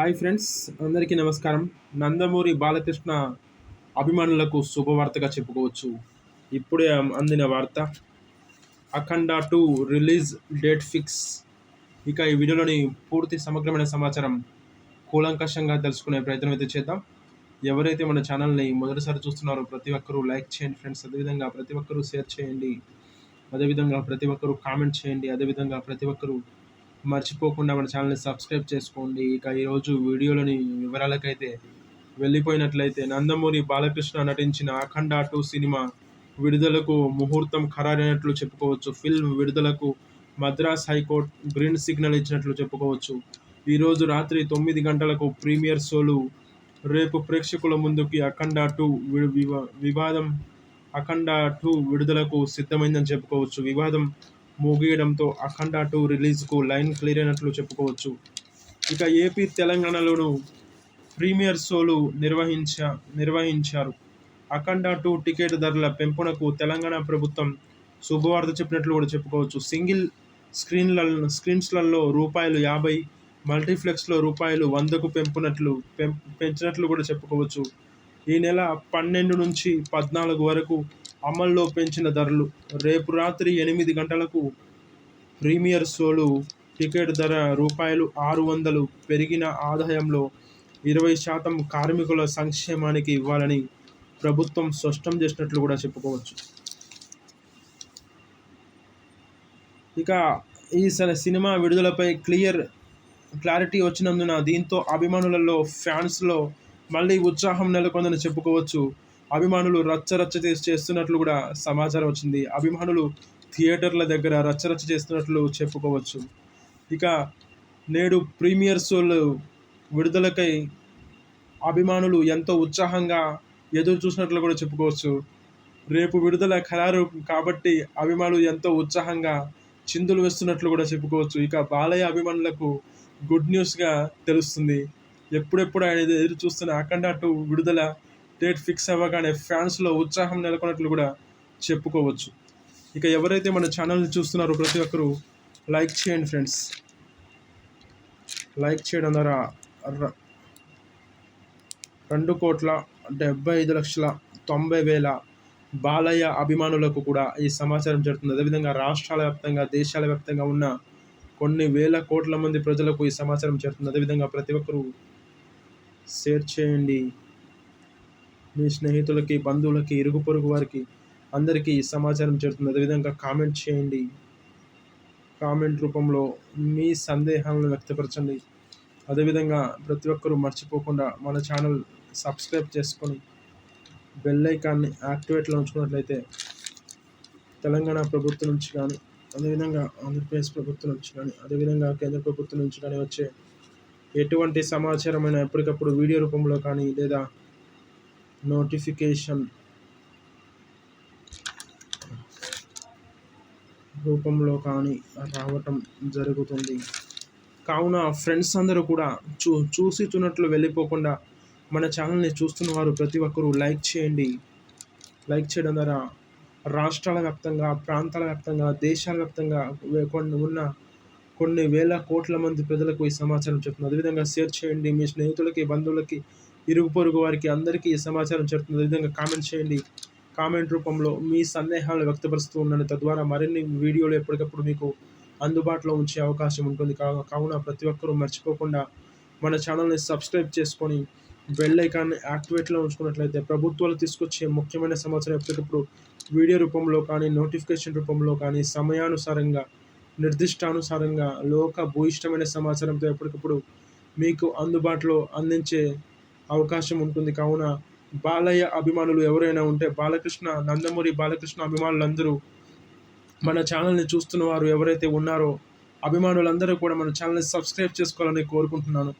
Hi friends అందరికీ నమస్కారం. నందమూరి బాలకృష్ణ అభిమానులకు శుభవార్తగా చెప్పుకోవచ్చు. ఇప్పుడే అందిన వార్త. Akhanda two release date fix. ఇక ఈ వీడియోలోని పూర్తి సమగ్రమైన సమాచారం కూలంకషంగా తెలుసుకునే ప్రయత్నం అయితే చేద్దాం. ఎవరైతే మన ఛానల్ని మొదటిసారి చూస్తున్నారో ప్రతి ఒక్కరూ లైక్ చేయండి ఫ్రెండ్స్. అదేవిధంగా ప్రతి ఒక్కరూ షేర్ చేయండి. అదేవిధంగా ప్రతి ఒక్కరూ కామెంట్ చేయండి. అదేవిధంగా ప్రతి ఒక్కరూ మర్చిపోకుండా మన ఛానల్ని సబ్స్క్రైబ్ చేసుకోండి. ఇక ఈరోజు వీడియోలోని వివరాలకైతే వెళ్ళిపోయినట్లయితే నందమూరి బాలకృష్ణ నటించిన అఖండ టూ సినిమా విడుదలకు ముహూర్తం ఖరారైనట్లు చెప్పుకోవచ్చు. ఫిల్మ్ విడుదలకు మద్రాస్ హైకోర్టు గ్రీన్ సిగ్నల్ ఇచ్చినట్లు చెప్పుకోవచ్చు. ఈరోజు రాత్రి తొమ్మిది గంటలకు ప్రీమియర్ షోలు. రేపు ప్రేక్షకుల ముందుకి అఖండ టూ వివాదం అఖండ టూ విడుదలకు సిద్ధమైందని చెప్పుకోవచ్చు. వివాదం మోగియడంతో అఖండ టూ రిలీజ్కు లైన్ క్లియర్ అయినట్లు చెప్పుకోవచ్చు. ఇక ఏపీ తెలంగాణలోను ప్రీమియర్ షోలు నిర్వహించ నిర్వహించారు. అఖండ టూ టికెట్ ధరల పెంపునకు తెలంగాణ ప్రభుత్వం శుభవార్త చెప్పినట్లు కూడా చెప్పుకోవచ్చు. సింగిల్ స్క్రీన్ల స్క్రీన్స్లలో రూపాయలు యాభై మల్టీప్లెక్స్లో రూపాయలు వందకు పెంపునట్లు పెం పెంచినట్లు కూడా చెప్పుకోవచ్చు. ఈ నెల పన్నెండు నుంచి పద్నాలుగు వరకు అమల్లో పెంచిన ధరలు. రేపు రాత్రి ఎనిమిది గంటలకు ప్రీమియర్ షోలు టికెట్ ధర రూపాయలు ఆరు వందలు పెరిగిన ఆదాయంలో ఇరవై శాతం కార్మికుల సంక్షేమానికి ఇవ్వాలని ప్రభుత్వం స్పష్టం చేసినట్లు కూడా చెప్పుకోవచ్చు. ఇక ఈ సినిమా విడుదలపై క్లియర్ క్లారిటీ వచ్చినందున దీంతో అభిమానులలో ఫ్యాన్స్లో మళ్ళీ ఉత్సాహం నెలకొందని చెప్పుకోవచ్చు అభిమానులు రచ్చరచ్చ చేస్తున్నట్లు కూడా సమాచారం వచ్చింది. అభిమానులు థియేటర్ల దగ్గర రచ్చరచ్చ చేస్తున్నట్లు చెప్పుకోవచ్చు. ఇక నేడు ప్రీమియర్ షోలు విడుదలకై అభిమానులు ఎంతో ఉత్సాహంగా ఎదురు చూసినట్లు కూడా చెప్పుకోవచ్చు. రేపు విడుదల ఖరారు కాబట్టి అభిమానులు ఎంతో ఉత్సాహంగా చిందులు వేస్తున్నట్లు కూడా చెప్పుకోవచ్చు. ఇక బాలయ్య అభిమానులకు గుడ్ న్యూస్గా తెలుస్తుంది. ఎప్పుడెప్పుడు ఆయన ఎదురు చూస్తున్న అఖండ టూ విడుదల డేట్ ఫిక్స్ అవ్వగానే ఫ్యాన్స్లో ఉత్సాహం నెలకొన్నట్లు కూడా చెప్పుకోవచ్చు. ఇక ఎవరైతే మన ఛానల్ని చూస్తున్నారో ప్రతి ఒక్కరూ లైక్ చేయండి ఫ్రెండ్స్. లైక్ చేయడం ద్వారా రెండు కోట్ల డెబ్బై ఐదు లక్షల తొంభై వేల బాలయ్య అభిమానులకు కూడా ఈ సమాచారం జరుగుతుంది అదేవిధంగా రాష్ట్రాల వ్యాప్తంగా దేశాల వ్యాప్తంగా ఉన్న కొన్ని వేల కోట్ల మంది ప్రజలకు ఈ సమాచారం చేరుతుంది. అదేవిధంగా ప్రతి ఒక్కరూ షేర్ చేయండి. మీ స్నేహితులకి బంధువులకి ఇరుగు పొరుగు వారికి అందరికీ సమాచారం చేరుతుంది. అదేవిధంగా కామెంట్ చేయండి. కామెంట్ రూపంలో మీ సందేహాలను వ్యక్తపరచండి. అదేవిధంగా ప్రతి ఒక్కరూ మర్చిపోకుండా మన ఛానల్ సబ్స్క్రైబ్ చేసుకొని బెల్ ఐకాన్ని యాక్టివేట్లో ఉంచుకున్నట్లయితే తెలంగాణ ప్రభుత్వం నుంచి కానీ అదేవిధంగా ఆంధ్రప్రదేశ్ ప్రభుత్వం నుంచి కానీ అదేవిధంగా కేంద్ర ప్రభుత్వం నుంచి కానీ వచ్చే ఎటువంటి సమాచారమైన ఎప్పటికప్పుడు వీడియో రూపంలో కానీ లేదా నోటిఫికేషన్ రూపంలో కానీ రావటం జరుగుతుంది. కావున ఫ్రెండ్స్ అందరూ కూడా చూ చూసి తున్నట్లు వెళ్ళిపోకుండా మన ఛానల్ని చూస్తున్న వారు ప్రతి ఒక్కరూ లైక్ చేయండి. లైక్ చేయడం ద్వారా రాష్ట్రాల వ్యాప్తంగా ప్రాంతాల వ్యాప్తంగా దేశాల వ్యాప్తంగా కొన్ని ఉన్న కొన్ని వేల కోట్ల మంది ప్రజలకు ఈ సమాచారం చెప్తుంది. అదేవిధంగా షేర్ చేయండి. మీ స్నేహితులకి బంధువులకి ఇరుగు పొరుగు వారికి అందరికీ ఈ సమాచారం చెప్తుంది అదేవిధంగా కామెంట్ చేయండి. కామెంట్ రూపంలో మీ సందేహాలను వ్యక్తపరుస్తూ ఉన్నాను తద్వారా మరిన్ని వీడియోలు ఎప్పటికప్పుడు మీకు అందుబాటులో ఉంచే అవకాశం ఉంటుంది. కావున ప్రతి ఒక్కరూ మర్చిపోకుండా మన ఛానల్ని సబ్స్క్రైబ్ చేసుకొని బెల్ ఐకాన్ని యాక్టివేట్లో ఉంచుకున్నట్లయితే ప్రభుత్వాలు తీసుకొచ్చే ముఖ్యమైన సమాచారం ఎప్పటికప్పుడు వీడియో రూపంలో కానీ నోటిఫికేషన్ రూపంలో కానీ సమయానుసారంగా నిర్దిష్టానుసారంగా లోక భూయిష్టమైన సమాచారంతో ఎప్పటికప్పుడు మీకు అందుబాటులో అందించే అవకాశం ఉంటుంది కావున బాలయ్య అభిమానులు ఎవరైనా ఉంటే బాలకృష్ణ నందమూరి బాలకృష్ణ అభిమానులందరూ మన ఛానల్ని చూస్తున్న వారు ఎవరైతే ఉన్నారో అభిమానులందరూ కూడా మన ఛానల్ని సబ్స్క్రైబ్ చేసుకోవాలని కోరుకుంటున్నాను.